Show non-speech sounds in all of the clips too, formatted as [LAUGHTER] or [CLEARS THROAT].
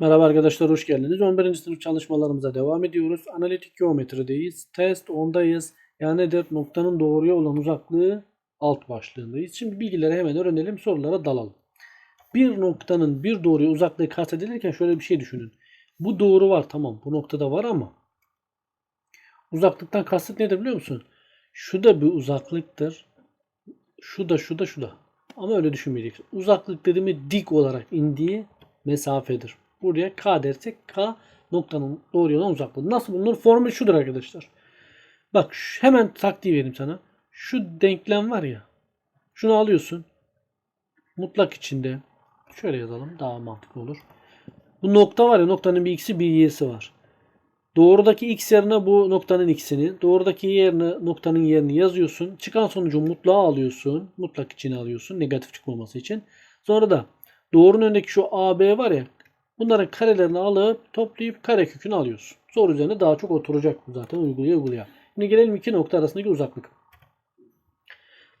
Merhaba arkadaşlar hoş geldiniz. 11. sınıf çalışmalarımıza devam ediyoruz. Analitik geometrideyiz. Test 10'dayız. Yani nedir? Noktanın doğruya olan uzaklığı alt başlığındayız. Şimdi bilgileri hemen öğrenelim. Sorulara dalalım. Bir noktanın bir doğruya uzaklığı kastedilirken şöyle bir şey düşünün. Bu doğru var tamam. Bu noktada var ama uzaklıktan kasıt nedir biliyor musun? Şu da bir uzaklıktır. Şu da şu da şu da. Ama öyle düşünmeyeceksin. Uzaklık dediğimi dik olarak indiği mesafedir. Buraya K dersek K noktanın doğru olan uzaklığı. Nasıl bulunur? Formül şudur arkadaşlar. Bak hemen taktiği vereyim sana. Şu denklem var ya. Şunu alıyorsun. Mutlak içinde. Şöyle yazalım. Daha mantıklı olur. Bu nokta var ya noktanın bir x'i bir y'si var. Doğrudaki x yerine bu noktanın x'ini, doğrudaki yerine noktanın yerini yazıyorsun. Çıkan sonucu mutlağa alıyorsun. Mutlak içine alıyorsun negatif çıkmaması için. Sonra da doğrunun önündeki şu AB var ya bunların karelerini alıp toplayıp karekökünü alıyorsun. Soru üzerine daha çok oturacak bu zaten uygulaya uygulaya. Şimdi gelelim iki nokta arasındaki uzaklık.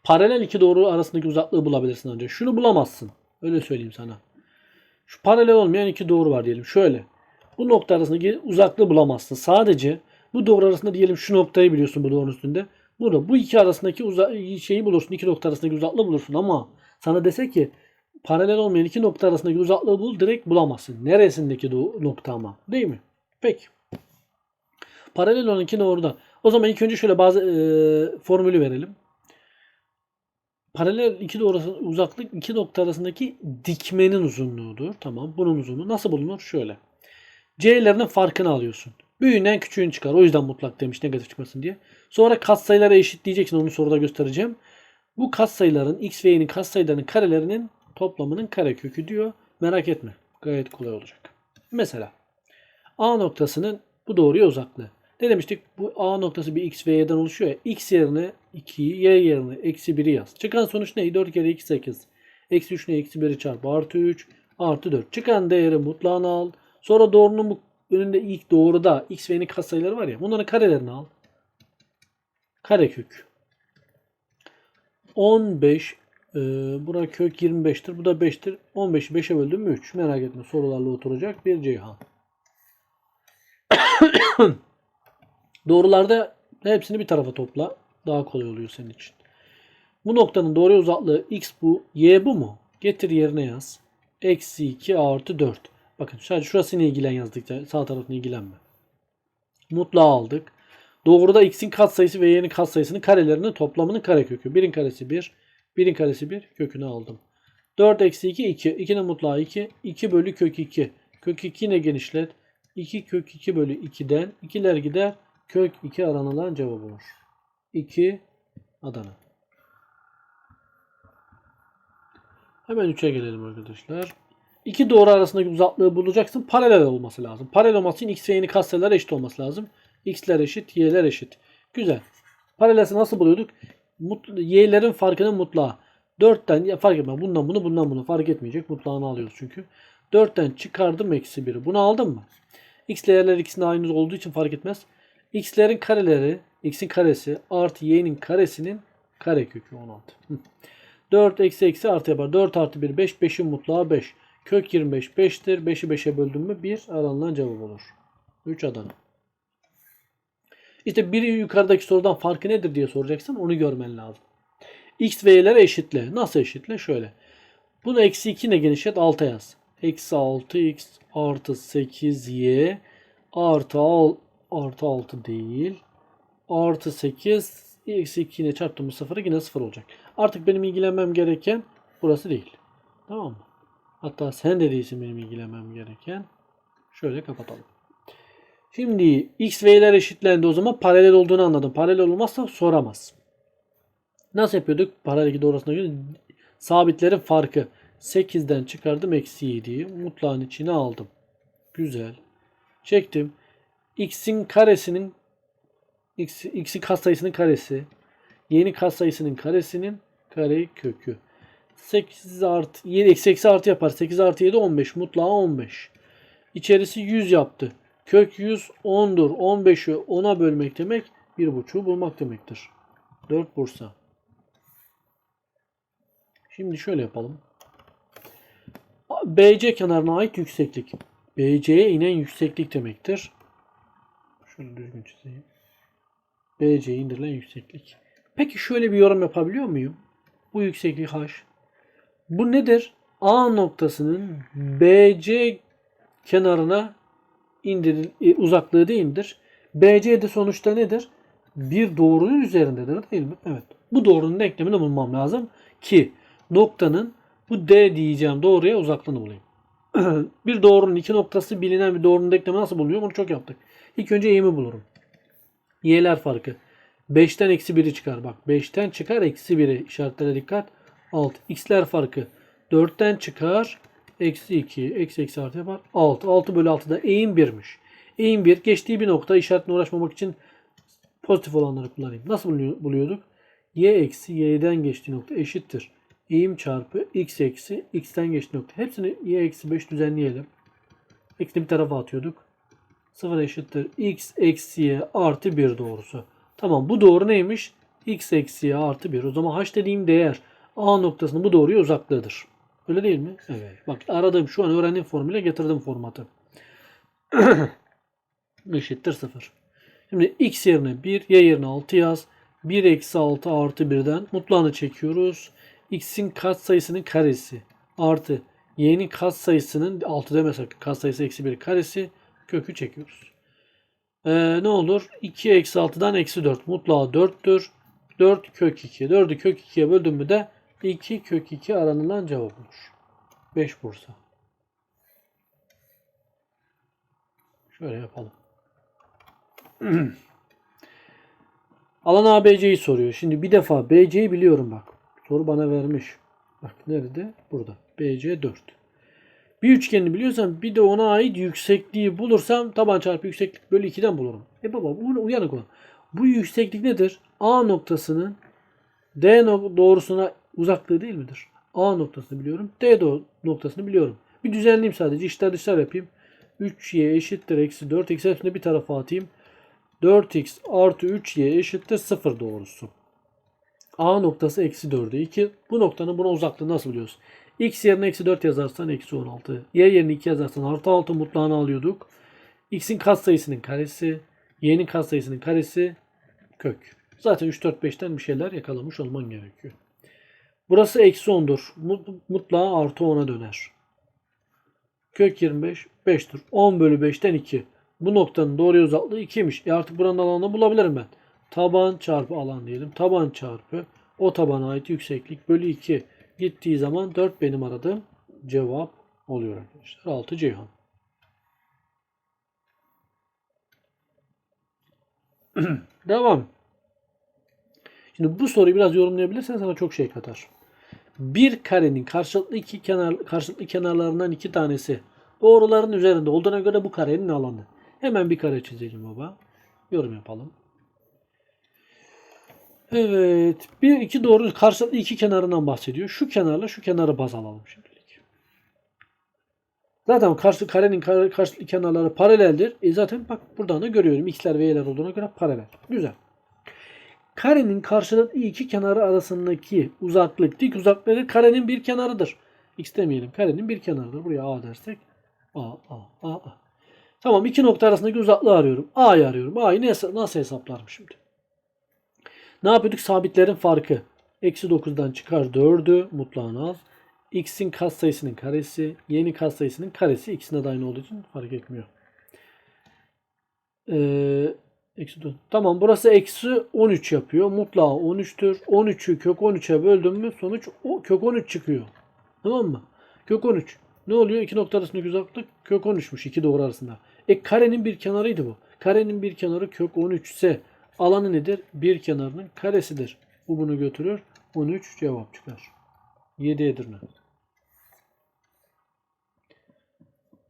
Paralel iki doğru arasındaki uzaklığı bulabilirsin ancak. Şunu bulamazsın. Öyle söyleyeyim sana. Şu paralel olmayan iki doğru var diyelim. Şöyle. Bu nokta arasındaki uzaklığı bulamazsın. Sadece bu doğru arasında diyelim şu noktayı biliyorsun bu doğrunun üstünde. Burada bu iki arasındaki uza- şeyi bulursun. iki nokta arasındaki uzaklığı bulursun ama sana dese ki paralel olmayan iki nokta arasındaki uzaklığı bul direkt bulamazsın. Neresindeki nokta ama. Değil mi? Peki. Paralel olan iki doğruda. O zaman ilk önce şöyle bazı e, formülü verelim. Paralel iki doğru arası- uzaklık iki nokta arasındaki dikmenin uzunluğudur. Tamam. Bunun uzunluğu nasıl bulunur? Şöyle. C'lerinin farkını alıyorsun. Büyüğünden küçüğünü çıkar. O yüzden mutlak demiş negatif çıkmasın diye. Sonra katsayıları eşitleyeceksin. Onu soruda göstereceğim. Bu katsayıların x ve y'nin katsayılarının karelerinin toplamının karekökü diyor. Merak etme. Gayet kolay olacak. Mesela A noktasının bu doğruya uzaklığı. Ne demiştik? Bu A noktası bir x ve y'den oluşuyor ya. X yerine 2'yi, y yerine eksi 1'i yaz. Çıkan sonuç ne? 4 kere 2 8. Eksi 3 ne? Eksi 1'i çarpı artı 3 artı 4. Çıkan değeri mutlağını al. Sonra doğrunun bu önünde ilk doğruda x ve y'nin katsayıları var ya. Bunların karelerini al. Karekök. 15 e, bura kök 25'tir. Bu da 5'tir. 15'i 5'e böldüm mü 3. Merak etme sorularla oturacak bir Ceyhan. [COUGHS] Doğrularda hepsini bir tarafa topla. Daha kolay oluyor senin için. Bu noktanın doğru uzaklığı x bu. Y bu mu? Getir yerine yaz. Eksi 2 artı 4. Bakın sadece şurasını ilgilen yazdık. Sağ tarafını ilgilenme. Mutlağı aldık. Doğruda x'in katsayısı ve y'nin katsayısının karelerinin toplamının karekökü. 1'in karesi 1. 1'in karesi 1. Kökünü aldım. 4 eksi 2 2. 2'nin mutlağı 2. 2 bölü kök 2. Kök 2 ne genişlet? 2 kök 2 bölü 2'den 2'ler gider. Kök 2 aranılan cevap olur. 2 Adana. Hemen 3'e gelelim arkadaşlar. İki doğru arasındaki uzaklığı bulacaksın. Paralel olması lazım. Paralel olması için x ve y'nin katsayıları eşit olması lazım. x'ler eşit, y'ler eşit. Güzel. Paralelse nasıl buluyorduk? Y'lerin farkının mutlağı. 4'ten ya fark etmez. Bundan bunu bundan bunu fark etmeyecek. Mutlağını alıyoruz çünkü. 4'ten çıkardım eksi 1'i. Bunu aldım mı? x değerler ikisinin aynı olduğu için fark etmez. x'lerin kareleri x'in karesi artı y'nin karesinin karekökü 16. Hı. 4 eksi eksi artı yapar. 4 artı 1 5. 5'in mutlağı 5. Kök 25 5'tir. 5'i 5'e böldüm mü 1 aranılan cevap olur. 3 Adana. İşte biri yukarıdaki sorudan farkı nedir diye soracaksın. Onu görmen lazım. X ve y'lere eşitle. Nasıl eşitle? Şöyle. Bunu eksi 2 ne genişlet? 6 yaz. Eksi 6x artı 8y artı, al, artı 6 değil. Artı 8 eksi 2 ile çarptığımız sıfırı yine 0 olacak. Artık benim ilgilenmem gereken burası değil. Tamam mı? Hatta sen de değilsin benim ilgilenmem gereken. Şöyle kapatalım. Şimdi x ve y'ler eşitlendi o zaman paralel olduğunu anladım. Paralel olmazsa soramaz. Nasıl yapıyorduk? Paralel iki doğrusuna göre sabitlerin farkı. 8'den çıkardım eksi 7'yi. Mutlağın içine aldım. Güzel. Çektim. x'in karesinin x, x'in katsayısının karesi. Y'nin katsayısının karesinin kare kökü. 8 artı 7 eksi eksi artı yapar. 8 artı 7 15. Mutlağı 15. İçerisi 100 yaptı. Kök 100 10'dur. 15'i 10'a bölmek demek 1,5'u bulmak demektir. 4 Bursa. Şimdi şöyle yapalım. BC kenarına ait yükseklik. BC'ye inen yükseklik demektir. Şöyle düzgün çizeyim. BC'ye indirilen yükseklik. Peki şöyle bir yorum yapabiliyor muyum? Bu yükseklik h. Bu nedir? A noktasının BC kenarına indiril, e, uzaklığı değildir. BC de sonuçta nedir? Bir doğrunun üzerindedir değil mi? Evet. Bu doğrunun denklemini bulmam lazım ki noktanın bu D diyeceğim doğruya uzaklığını bulayım. [CLEARS THROAT] bir doğrunun iki noktası bilinen bir doğrunun denklemi nasıl bulunuyor? Bunu çok yaptık. İlk önce eğimi bulurum. Y'ler farkı. 5'ten eksi 1'i çıkar. Bak 5'ten çıkar eksi 1'i. İşaretlere dikkat. 6. X'ler farkı. 4'ten çıkar. Eksi 2. Eksi eksi artı yapar. 6. 6 bölü 6'da eğim 1'miş. Eğim 1. Geçtiği bir nokta işaretle uğraşmamak için pozitif olanları kullanayım. Nasıl buluyor- buluyorduk? Y eksi y'den geçtiği nokta eşittir. Eğim çarpı x eksi x'ten geçtiği nokta. Hepsini y eksi 5 düzenleyelim. X'ini bir tarafa atıyorduk. 0 eşittir x eksi y artı 1 doğrusu. Tamam bu doğru neymiş? x eksi y artı 1. O zaman h dediğim değer A noktasının bu doğruya uzaklığıdır. Öyle değil mi? Evet. Bak aradığım şu an öğrendiğim formüle getirdim formatı. [CLEARS THROAT] eşittir 0. Şimdi x yerine 1, y yerine 6 yaz. 1 eksi 6 artı 1'den mutlağını çekiyoruz. x'in katsayısının karesi artı y'nin katsayısının 6 demesek katsayısı eksi 1 karesi kökü çekiyoruz. Ee, ne olur? 2 eksi 6'dan eksi 4. Mutlağı 4'tür. 4 kök 2. 4'ü kök 2'ye böldüm mü de 2 kök 2 aranılan cevap olur. 5 Bursa. Şöyle yapalım. [CLEARS THROAT] Alan ABC'yi soruyor. Şimdi bir defa BC'yi biliyorum bak. Soru bana vermiş. Bak nerede? Burada. BC 4. Bir üçgenini biliyorsam bir de ona ait yüksekliği bulursam taban çarpı yükseklik bölü 2'den bulurum. E baba uyanık ol. Bu yükseklik nedir? A noktasının D doğrusuna uzaklığı değil midir? A noktasını biliyorum. D noktasını biliyorum. Bir düzenleyeyim sadece. İçler dışlar yapayım. 3y eşittir eksi 4. X hepsini bir tarafa atayım. 4x artı 3y eşittir 0 doğrusu. A noktası eksi 4'e 2. Bu noktanın buna uzaklığı nasıl biliyoruz? X yerine eksi 4 yazarsan eksi 16. Y yerine 2 yazarsan artı 6 mutlağını alıyorduk. X'in katsayısının karesi. Y'nin katsayısının karesi kök. Zaten 3, 4, 5'ten bir şeyler yakalamış olman gerekiyor. Burası eksi 10'dur. Mut- Mutlağı artı 10'a döner. Kök 25 5'tir. 10 bölü 5'ten 2. Bu noktanın doğru uzaklığı 2'ymiş. E artık buranın alanını bulabilirim ben. Taban çarpı alan diyelim. Taban çarpı o tabana ait yükseklik bölü 2 gittiği zaman 4 benim aradığım cevap oluyor arkadaşlar. 6 Ceyhan. [CLEARS THROAT] Devam. Şimdi bu soruyu biraz yorumlayabilirsen sana çok şey katar. Bir karenin karşılıklı iki kenar karşılıklı kenarlarından iki tanesi doğruların üzerinde olduğuna göre bu karenin alanı. Hemen bir kare çizelim baba. Yorum yapalım. Evet. Bir iki doğru karşılıklı iki kenarından bahsediyor. Şu kenarla şu kenarı baz alalım şimdilik. Zaten karşı karenin kar- karşılıklı kenarları paraleldir. E zaten bak buradan da görüyorum. X'ler ve Y'ler olduğuna göre paralel. Güzel. Karenin karşılıklı iki kenarı arasındaki uzaklık dik uzaklığı karenin bir kenarıdır. X demeyelim. Karenin bir kenarıdır. Buraya A dersek A, A, A, A. Tamam iki nokta arasındaki uzaklığı arıyorum. A'yı arıyorum. A'yı nasıl, hesaplarım şimdi? Ne yapıyorduk? Sabitlerin farkı. Eksi 9'dan çıkar 4'ü mutlağını al. X'in katsayısının karesi, y'nin katsayısının karesi ikisine de olduğu için fark etmiyor. Ee, eksi 4. Tamam burası eksi 13 yapıyor. Mutlağı 13'tür. 13'ü kök 13'e böldüm mü sonuç o kök 13 çıkıyor. Tamam mı? Kök 13. Ne oluyor? İki nokta arasındaki uzaklık kök 13'müş iki doğru arasında. E karenin bir kenarıydı bu. Karenin bir kenarı kök 13 ise alanı nedir? Bir kenarının karesidir. Bu bunu götürür. 13 cevap çıkar. 7 Edirne.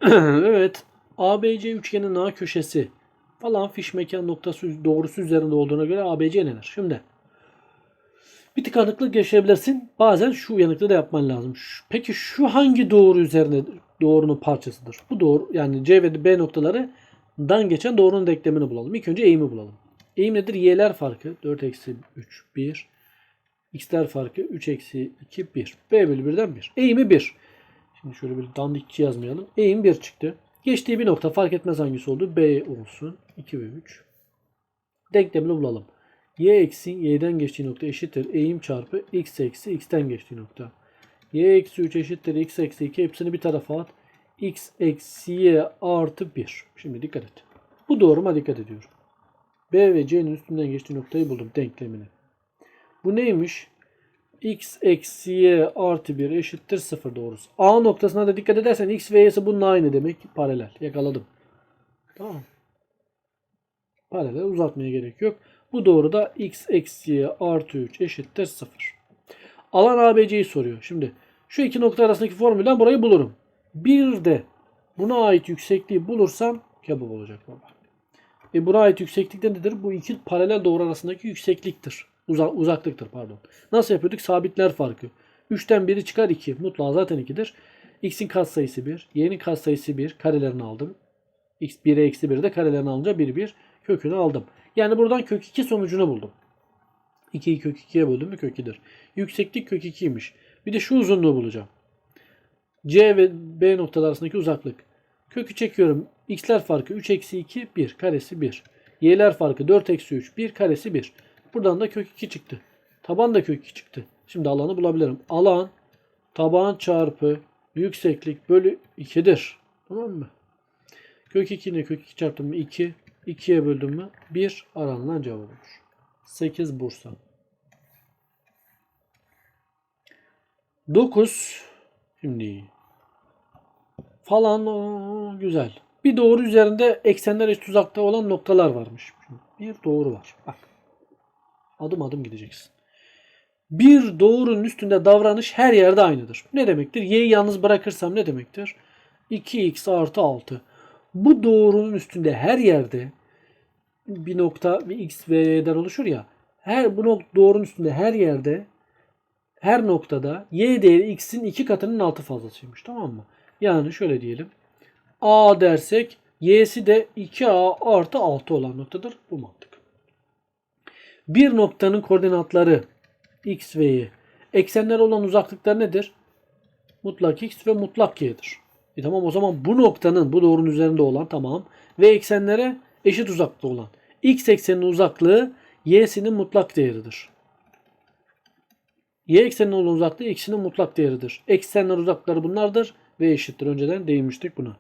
[CLEARS THROAT] evet. ABC üçgenin A köşesi falan fiş mekan noktası doğrusu üzerinde olduğuna göre ABC nedir? Şimdi bir tıkanıklık yaşayabilirsin. Bazen şu uyanıklığı da yapman lazım. Peki şu hangi doğru üzerine doğrunun parçasıdır? Bu doğru yani C ve B noktalarından geçen doğrunun denklemini bulalım. İlk önce eğimi bulalım. Eğim nedir? Y'ler farkı 4 eksi 3 1. X'ler farkı 3 eksi 2 1. B bölü 1'den 1. Eğimi 1. Şimdi şöyle bir dandikçi yazmayalım. Eğim 1 çıktı. Geçtiği bir nokta fark etmez hangisi oldu. B olsun. 2 ve 3. Denklemini bulalım. Y eksi y'den geçtiği nokta eşittir. Eğim çarpı x eksi x'ten geçtiği nokta. Y eksi 3 eşittir. x eksi 2. Hepsini bir tarafa at. x eksi y artı 1. Şimdi dikkat et. Bu doğruma dikkat ediyorum. B ve C'nin üstünden geçtiği noktayı buldum denklemini. Bu neymiş? X eksi y artı 1 eşittir 0 doğrusu. A noktasına da dikkat edersen x ve y'si bunun aynı demek. Paralel. Yakaladım. Tamam. Paralel uzatmaya gerek yok. Bu doğruda x eksi y artı 3 eşittir 0. Alan ABC'yi soruyor. Şimdi şu iki nokta arasındaki formülden burayı bulurum. Bir de buna ait yüksekliği bulursam kebap olacak baba. E buna ait yükseklik nedir? Bu iki paralel doğru arasındaki yüksekliktir. Uza- uzaklıktır pardon. Nasıl yapıyorduk? Sabitler farkı. 3'ten biri çıkar 2. Mutlağı zaten 2'dir. X'in katsayısı 1. Y'nin katsayısı 1. Karelerini aldım. X 1'e eksi 1 de karelerini alınca 1 1 kökünü aldım. Yani buradan kök 2 sonucunu buldum. 2'yi kök 2'ye böldüm mü kök 2'dir. Yükseklik kök 2'ymiş. Bir de şu uzunluğu bulacağım. C ve B noktalar arasındaki uzaklık. Kökü çekiyorum. X'ler farkı 3 eksi 2 1 karesi 1. Y'ler farkı 4 eksi 3 1 karesi 1. Buradan da kök 2 çıktı. Taban da kök 2 çıktı. Şimdi alanı bulabilirim. Alan taban çarpı yükseklik bölü 2'dir. Tamam mı? Kök 2 ile kök 2 çarptım mı 2. 2'ye böldüm mü 1 aranılan cevap olur. 8 Bursa. 9 şimdi falan o, güzel. Bir doğru üzerinde eksenler eşit uzakta olan noktalar varmış. Bir doğru var. Bak. Adım adım gideceksin. Bir doğrunun üstünde davranış her yerde aynıdır. Ne demektir? Y'yi yalnız bırakırsam ne demektir? 2x artı 6. Bu doğrunun üstünde her yerde bir nokta bir x ve y'den oluşur ya. Her bu nok- doğrunun üstünde her yerde her noktada y değeri x'in iki katının altı fazlasıymış. Tamam mı? Yani şöyle diyelim. A dersek y'si de 2a artı 6 olan noktadır. Bu mantık. Bir noktanın koordinatları x ve y. Eksenler olan uzaklıklar nedir? Mutlak x ve mutlak y'dir. E tamam o zaman bu noktanın bu doğrunun üzerinde olan tamam ve eksenlere eşit uzaklıkta olan x ekseninin uzaklığı y'sinin mutlak değeridir. Y ekseninin olan uzaklığı x'inin mutlak değeridir. Eksenler uzaklıkları bunlardır ve eşittir. Önceden değinmiştik buna.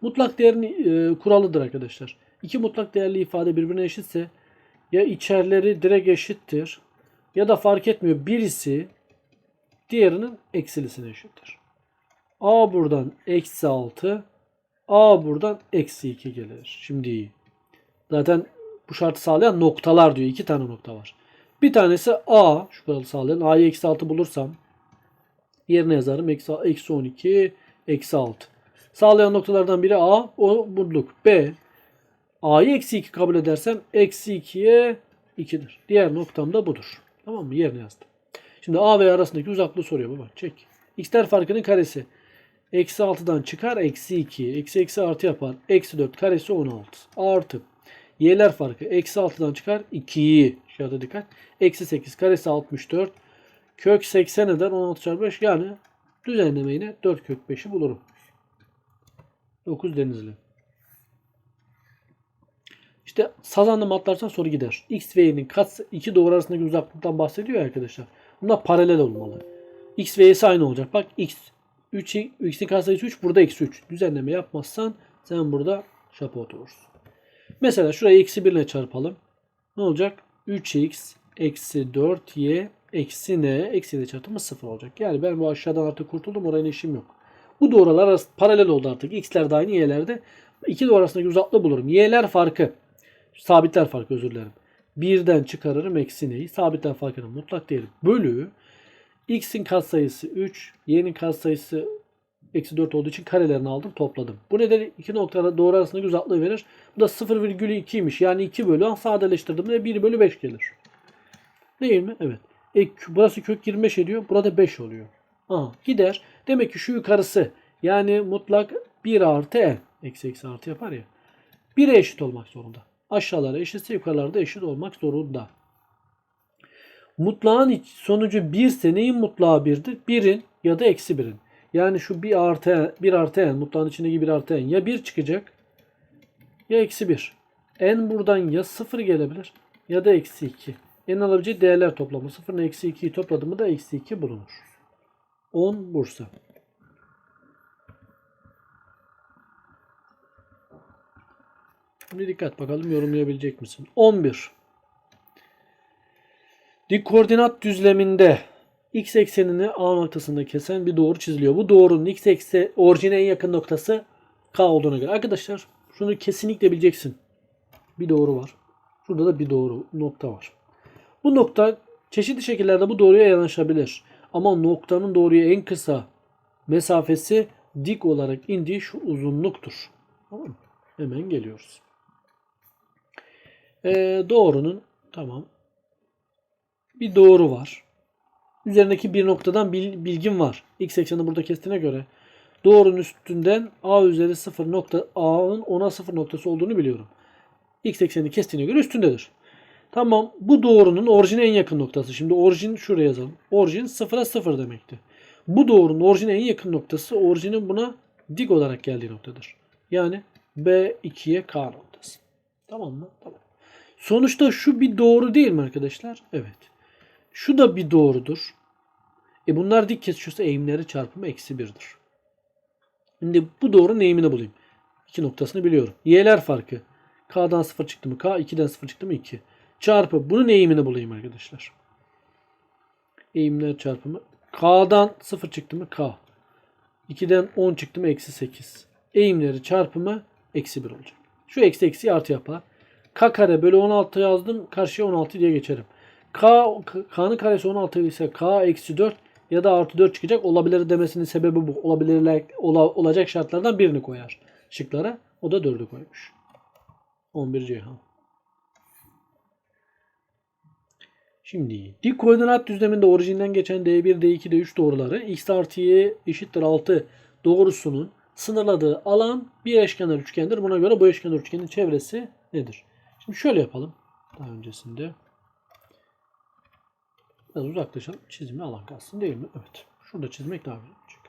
Mutlak değerin e, kuralıdır arkadaşlar. İki mutlak değerli ifade birbirine eşitse ya içerleri direkt eşittir ya da fark etmiyor. Birisi diğerinin eksilisine eşittir. A buradan eksi 6 A buradan eksi 2 gelir. Şimdi iyi. Zaten bu şartı sağlayan noktalar diyor. İki tane nokta var. Bir tanesi A. Şu kuralı sağlayan. A'yı eksi 6 bulursam yerine yazarım. Eksi, eksi 12 eksi 6. Sağlayan noktalardan biri A. O bulduk. B. A'yı eksi 2 kabul edersem eksi 2'ye 2'dir. Diğer noktam da budur. Tamam mı? Yerine yazdım. Şimdi A ve arasındaki uzaklığı soruyor baba. Çek. X'ler farkının karesi. Eksi 6'dan çıkar. Eksi 2. Eksi eksi artı yapar. Eksi 4 karesi 16. Artı. Y'ler farkı. Eksi 6'dan çıkar. 2'yi. Şurada dikkat. Eksi 8 karesi 64. Kök 80 eder. 16 çarpı 5. Yani düzenleme yine 4 kök 5'i bulurum. 9 denizli. İşte sazanla mı atlarsan soru gider. X ve Y'nin kat iki doğru arasındaki uzaklıktan bahsediyor ya arkadaşlar. Bunlar paralel olmalı. X ve Y'si aynı olacak. Bak X 3 X'in katsayısı 3 burada eksi 3. Düzenleme yapmazsan sen burada şapa oturursun. Mesela şurayı eksi 1 ile çarpalım. Ne olacak? 3x eksi 4y eksi n eksi ile çarpımı 0 olacak. Yani ben bu aşağıdan artık kurtuldum. Orayla işim yok. Bu doğrular paralel oldu artık. X'ler de aynı y'ler de. İki doğru arasındaki uzaklığı bulurum. Y'ler farkı. Sabitler farkı özür dilerim. Birden çıkarırım eksi neyi? Sabitler farkının mutlak değeri bölü x'in katsayısı 3, y'nin katsayısı eksi 4 olduğu için karelerini aldım topladım. Bu nedenle iki noktada doğru arasındaki uzaklığı verir. Bu da 0,2'ymiş. Yani 2 bölü sadeleştirdim de 1 bölü 5 gelir. Değil mi? Evet. E, burası kök 25 ediyor. Burada 5 oluyor. Aha, gider. Demek ki şu yukarısı yani mutlak 1 artı n. Eksi eksi artı yapar ya. 1'e eşit olmak zorunda. Aşağılara eşitse yukarılarda eşit olmak zorunda. Mutlağın sonucu 1 ise neyin mutlağı 1'dir? 1'in ya da eksi 1'in. Yani şu bir artı bir artı n mutlağın içindeki bir artı n ya 1 çıkacak ya eksi 1. n buradan ya 0 gelebilir ya da eksi 2. n alabileceği değerler toplamı 0 ile eksi 2'yi topladı mı da eksi 2 bulunur. 10 Bursa. Şimdi dikkat bakalım yorumlayabilecek misin? 11. Dik koordinat düzleminde x eksenini A noktasında kesen bir doğru çiziliyor. Bu doğrunun x ekse orijine en yakın noktası K olduğuna göre. Arkadaşlar şunu kesinlikle bileceksin. Bir doğru var. Şurada da bir doğru nokta var. Bu nokta çeşitli şekillerde bu doğruya yanaşabilir. Ama noktanın doğruya en kısa mesafesi dik olarak indiği şu uzunluktur. Tamam mı? Hemen geliyoruz. Ee, doğrunun tamam bir doğru var. Üzerindeki bir noktadan bil- bilgim var. X eksenini burada kestiğine göre doğrunun üstünden A üzeri 0 nokta A'nın 10'a 0 noktası olduğunu biliyorum. X eksenini kestiğine göre üstündedir. Tamam bu doğrunun orijine en yakın noktası. Şimdi orijin şuraya yazalım. Orijin 0'a 0 demekti. Bu doğrunun orijine en yakın noktası orijinin buna dik olarak geldiği noktadır. Yani B2'ye K noktası. Tamam mı? Tamam. Sonuçta şu bir doğru değil mi arkadaşlar? Evet. Şu da bir doğrudur. E bunlar dik kesişiyorsa eğimleri çarpımı eksi 1'dir. Şimdi bu doğrunun eğimini bulayım. İki noktasını biliyorum. Y'ler farkı. K'dan 0 çıktı mı K, 2'den 0 çıktı mı 2. Çarpı bunun eğimini bulayım arkadaşlar. Eğimler çarpımı. K'dan 0 çıktı mı K. 2'den 10 çıktı mı eksi 8. Eğimleri çarpımı eksi 1 olacak. Şu eksi eksi artı yapar. K kare bölü 16 yazdım. Karşıya 16 diye geçerim. K, K'nın karesi 16 ise K eksi 4 ya da artı 4 çıkacak. Olabilir demesinin sebebi bu. Olabilirler, ola, olacak şartlardan birini koyar şıklara. O da 4'ü koymuş. 11 Ceyhan. Şimdi dik koordinat düzleminde orijinden geçen D1, D2, D3 doğruları x artı y eşittir 6 doğrusunun sınırladığı alan bir eşkenar üçgendir. Buna göre bu eşkenar üçgenin çevresi nedir? Şimdi şöyle yapalım. Daha öncesinde. Biraz uzaklaşalım. Çizimi alan kalsın değil mi? Evet. Şurada çizmek daha güzel olacak.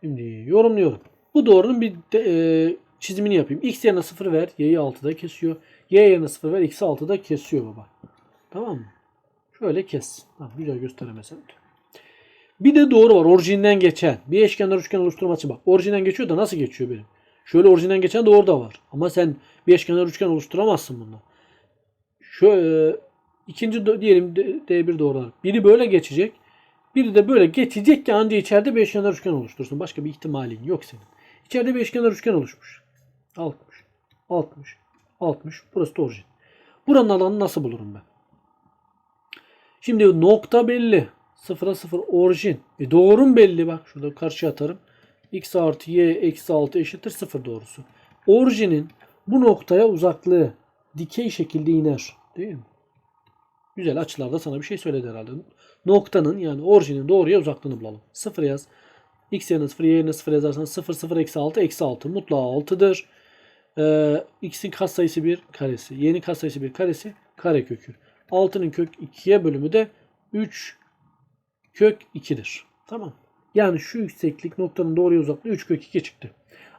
Şimdi yorumluyorum. Bu doğrunun bir de, e, çizimini yapayım. X yerine 0 ver. Y'yi 6'da kesiyor. Y yerine 0 ver. X'i 6'da kesiyor baba. Tamam mı? Şöyle kes. Tamam, güzel gösteremesem de. Bir de doğru var. Orijinden geçen. Bir eşkenar üçgen oluşturması bak. Orijinden geçiyor da nasıl geçiyor benim? Şöyle orijinden geçen doğru da var. Ama sen bir eşkenar üçgen oluşturamazsın bununla. Şöyle ikinci diyelim D- D1 doğru var. Biri böyle geçecek. Biri de böyle geçecek ki anca içeride bir eşkenar üçgen oluştursun. Başka bir ihtimalin yok senin. İçeride bir eşkenar üçgen oluşmuş. 60. 60. 60. Burası da orijin. Buranın alanını nasıl bulurum ben? Şimdi nokta belli. 0'a 0 orijin. E doğrum belli bak. Şurada karşıya atarım. X artı y eksi 6 eşittir 0 doğrusu. Orijinin bu noktaya uzaklığı dikey şekilde iner. Değil mi? Güzel açılarda sana bir şey söyledi herhalde. Noktanın yani orijinin doğruya uzaklığını bulalım. 0 yaz. x yerine 0 y yerine 0 yazarsan 0 0 eksi 6 eksi 6 mutlaka 6'dır. Ee, x'in katsayısı 1 karesi. y'nin katsayısı 1 karesi kare kökü. 6'nın kök 2'ye bölümü de 3 kök 2'dir. Tamam. Yani şu yükseklik noktanın doğruya uzaklığı 3 kök 2 çıktı.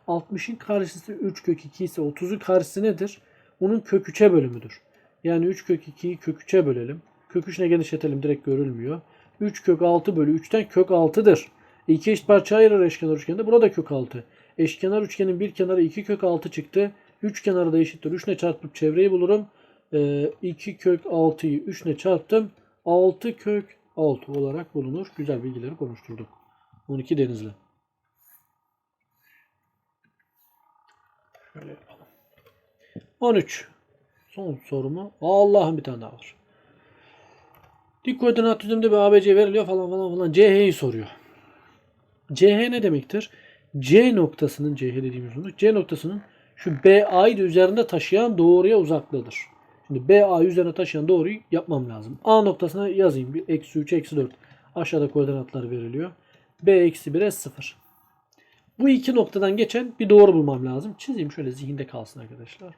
60'ın karşısı 3 kök 2 ise 30'un karşısı nedir? Onun kök 3'e bölümüdür. Yani 3 kök 2'yi kök 3'e bölelim. Kök 3'üne genişletelim direkt görülmüyor. 3 kök 6 bölü 3'ten kök 6'dır. E iki eşit parça ayırır eşkenar üçgende. Burada kök 6. Eşkenar üçgenin bir kenarı 2 kök 6 çıktı. 3 kenarı da eşittir. 3 ile çarpıp çevreyi bulurum. Ee, 2 kök 6'yı 3 ile çarptım. 6 kök 6 olarak bulunur. Güzel bilgileri konuşturduk. 12 Denizli. Şöyle yapalım. 13. Son sorumu. Allah'ın bir tane daha var. Dik koordinat düzleminde bir ABC veriliyor falan falan falan. CH'yi soruyor. CH ne demektir? C noktasının CH dediğimiz uzunluk C noktasının şu BA'yı da üzerinde taşıyan doğruya uzaklığıdır. Şimdi BA üzerine taşıyan doğruyu yapmam lazım. A noktasına yazayım. Bir eksi 3, eksi 4. Aşağıda koordinatlar veriliyor. B eksi 1'e 0. Bu iki noktadan geçen bir doğru bulmam lazım. Çizeyim şöyle zihinde kalsın arkadaşlar.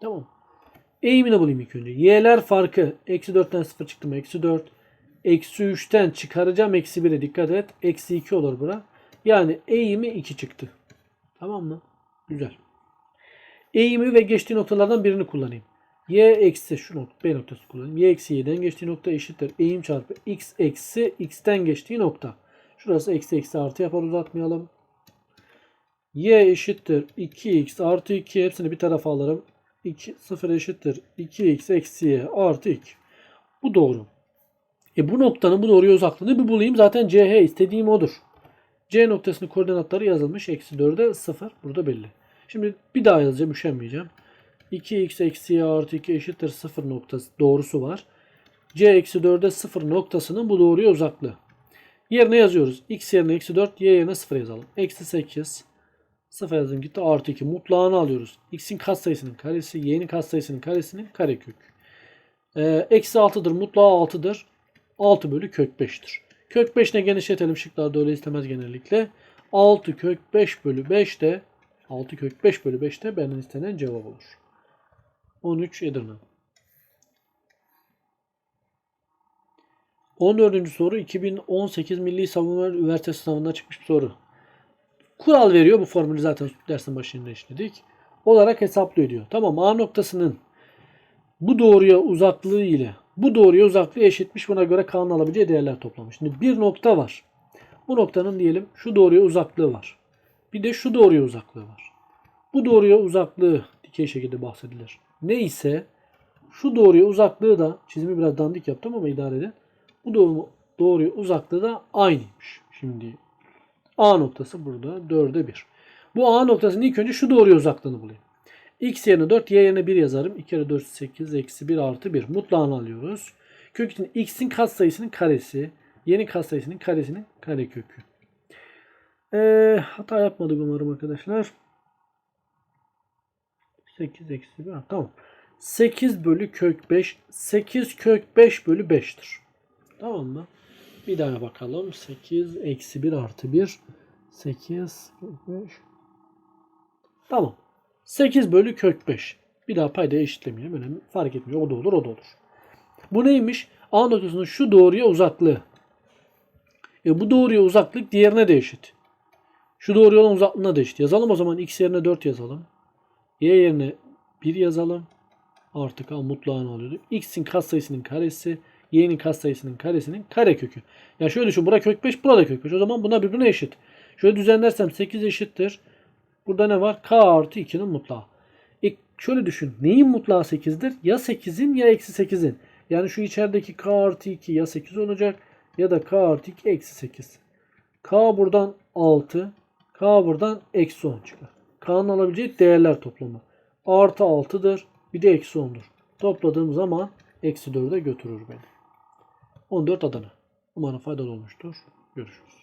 Tamam. Eğimini bulayım ilk önce. Y'ler farkı. Eksi 4'ten 0 çıktı mı? Eksi 4. Eksi 3'ten çıkaracağım eksi 1'e dikkat et. Eksi 2 olur bura. Yani eğimi 2 çıktı. Tamam mı? Güzel. Eğimi ve geçtiği noktalardan birini kullanayım. Y eksi şu nokta B noktası kullanayım. Y eksi y'den geçtiği nokta eşittir. Eğim çarpı x eksi x'ten geçtiği nokta. Şurası eksi eksi artı yapar uzatmayalım. Y eşittir 2x artı 2 hepsini bir tarafa alırım. 2, 0 eşittir 2x eksi y artı 2. Bu doğru. E bu noktanın bu doğruya uzaklığını bir bulayım. Zaten CH istediğim odur. C noktasının koordinatları yazılmış. Eksi 4'e 0. Burada belli. Şimdi bir daha yazacağım. Üşenmeyeceğim. 2x eksi y artı 2 eşittir 0 noktası doğrusu var. C eksi 4'e 0 noktasının bu doğruya uzaklığı. Yerine yazıyoruz. X yerine eksi 4, y yerine 0 yazalım. Eksi 8, 0 yazdım gitti. Artı 2 mutlağını alıyoruz. X'in katsayısının karesi, y'nin katsayısının karesinin karekök. Ee, eksi 6'dır. Mutlağı 6'dır. 6 bölü kök 5'tir. Kök 5 ne genişletelim. Şıklarda öyle istemez genellikle. 6 kök 5 bölü 5 de 6 kök 5 bölü 5 de benden istenen cevap olur. 13 Edirne. 14. soru 2018 Milli Savunma Üniversitesi sınavında çıkmış bir soru. Kural veriyor. Bu formülü zaten dersin başında işledik. Olarak hesaplıyor diyor. Tamam A noktasının bu doğruya uzaklığı ile bu doğruya uzaklığı eşitmiş. Buna göre K'nın alabileceği değerler toplamış. Şimdi bir nokta var. Bu noktanın diyelim şu doğruya uzaklığı var. Bir de şu doğruya uzaklığı var. Bu doğruya uzaklığı dikey şekilde bahsedilir. Ne ise şu doğruya uzaklığı da çizimi biraz dandik yaptım ama idare edin. Bu doğru, doğruya uzaklığı da aynıymış. Şimdi A noktası burada 4'e 1. Bu A noktasının ilk önce şu doğruya uzaklığını bulayım. X yerine 4, Y yerine 1 yazarım. 2 kere 4, 8, eksi 1 artı 1. Mutlağını alıyoruz. Kök için X'in katsayısının karesi, Y'nin katsayısının karesinin karekökü. Ee, hata yapmadık umarım arkadaşlar. 8 eksi 1. Ha, tamam. 8 bölü kök 5. 8 kök 5 bölü 5'tir. Tamam mı? Bir daha bakalım. 8 eksi 1 artı 1. 8 kök 5. Tamam. 8 bölü kök 5. Bir daha payda eşitlemeyelim. Önemli. Fark etmiyor. O da olur o da olur. Bu neymiş? A noktasının şu doğruya uzaklığı. E bu doğruya uzaklık diğerine de eşit. Şu doğruya olan uzaklığına da eşit. Yazalım o zaman x yerine 4 yazalım. Y yerine 1 yazalım. Artık A mutlağını alıyorduk. X'in katsayısının karesi. Y'nin katsayısının karesinin karekökü. Ya şöyle düşün. Bura kök 5. Burada kök 5. O zaman buna birbirine eşit. Şöyle düzenlersem 8 eşittir. Burada ne var? K artı 2'nin mutlağı. E şöyle düşün. Neyin mutlağı 8'dir? Ya 8'in ya eksi 8'in. Yani şu içerideki K artı 2 ya 8 olacak ya da K artı 2 eksi 8. K buradan 6. K buradan eksi 10 çıkar. K'nın alabileceği değerler toplamı. Artı 6'dır. Bir de eksi 10'dur. Topladığım zaman eksi 4'e götürür beni. 14 Adana. Umarım faydalı olmuştur. Görüşürüz.